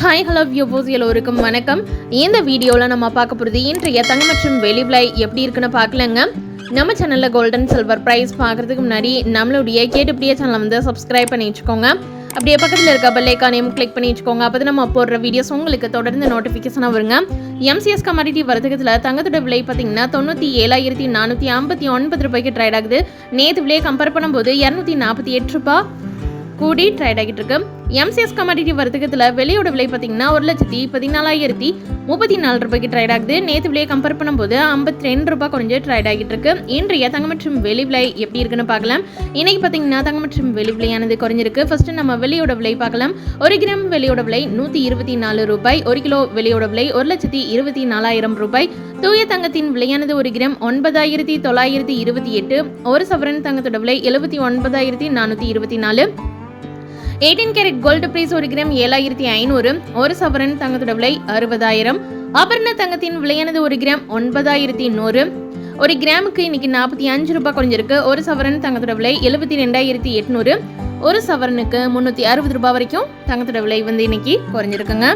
Hi hello வியூபோஸ் எல்லோருக்கும் வணக்கம். இந்த வீடியோவில் நம்ம பார்க்க போகிறது இன்றைய தங்க மற்றும் வெளி விலை எப்படி இருக்குன்னு பார்க்கலங்க. நம்ம சேனலில் கோல்டன் சில்வர் ப்ரைஸ் பார்க்குறதுக்கு முன்னாடி நம்மளுடைய கேட்டுப்படியே சேனலை வந்து சப்ஸ்கிரைப் பண்ணி வச்சுக்கோங்க. அப்படியே பக்கத்தில் இருக்க பெல்லைக்கானையும் கிளிக் பண்ணி வச்சுக்கோங்க. அப்போ நம்ம போடுற வீடியோஸ் உங்களுக்கு தொடர்ந்து நோட்டிஃபிகேஷனாக வருங்க. எம்சிஎஸ் கமாடிட்டி வர்த்தகத்தில் தங்கத்தோட விலை பார்த்தீங்கன்னா தொண்ணூற்றி ஏழாயிரத்தி நானூற்றி ஐம்பத்தி ஒன்பது ரூபாய்க்கு ட்ரைட் ஆகுது. நேற்று விலையை கம்பேர் பண்ணும்போது இரநூத்தி நாற்பத்தி எட்டு ரூபாய் கூடி ட்ரைட் ஆகிட்டு இருக்கு. எம்சிஎஸ் கமாடிட்டி வர்த்தகத்தில் வெளியோட விலை பார்த்தீங்கன்னா ஒரு லட்சத்தி பதினாலாயிரத்தி முப்பத்தி நாலு ரூபாய்க்கு ட்ரைட் ஆகுது. நேற்று விலையை கம்பேர் பண்ணும்போது ஐம்பத்தி ரெண்டு ரூபாய் குறைஞ்சு ட்ரைட் ஆகிட்டு இருக்கு. இன்றைய தங்கம் மற்றும் வெளி விலை எப்படி இருக்குன்னு பார்க்கலாம். இன்னைக்கு பார்த்தீங்கன்னா தங்கம் மற்றும் வெளி விலையானது குறைஞ்சிருக்கு. ஃபர்ஸ்ட் நம்ம வெளியோட விலை பார்க்கலாம். ஒரு கிராம் வெளியோட விலை நூற்றி இருபத்தி நாலு ரூபாய். ஒரு கிலோ வெளியோட விலை ஒரு லட்சத்தி இருபத்தி நாலாயிரம் ரூபாய். தூய தங்கத்தின் விலையானது ஒரு கிராம் ஒன்பதாயிரத்தி தொள்ளாயிரத்தி இருபத்தி எட்டு. ஒரு சவரன் தங்கத்தோட விலை எழுபத்தி ஒன்பதாயிரத்தி நானூற்றி இருபத்தி நாலு. எயிட்டீன் கேரட் கோல்டு பிரைஸ் ஒரு கிராம் ஏழாயிரத்தி ஐநூறு ஒரு சவரன் தங்கத்தோட விலை அறுபதாயிரம். ஆபரண தங்கத்தின் விலையானது ஒரு கிராம் ஒன்பதாயிரத்தி நூறு. ஒரு கிராமுக்கு இன்னைக்கு நாற்பத்தி அஞ்சு ரூபாய் குறைஞ்சிருக்கு. ஒரு சவரன் தங்கத்தோட விலை எழுபத்தி ரெண்டாயிரத்தி எட்நூறு. ஒரு சவரனுக்கு முந்நூற்றி அறுபது ரூபாய் வரைக்கும் தங்கத்தோட விலை வந்து இன்னைக்கு குறைஞ்சிருக்குங்க.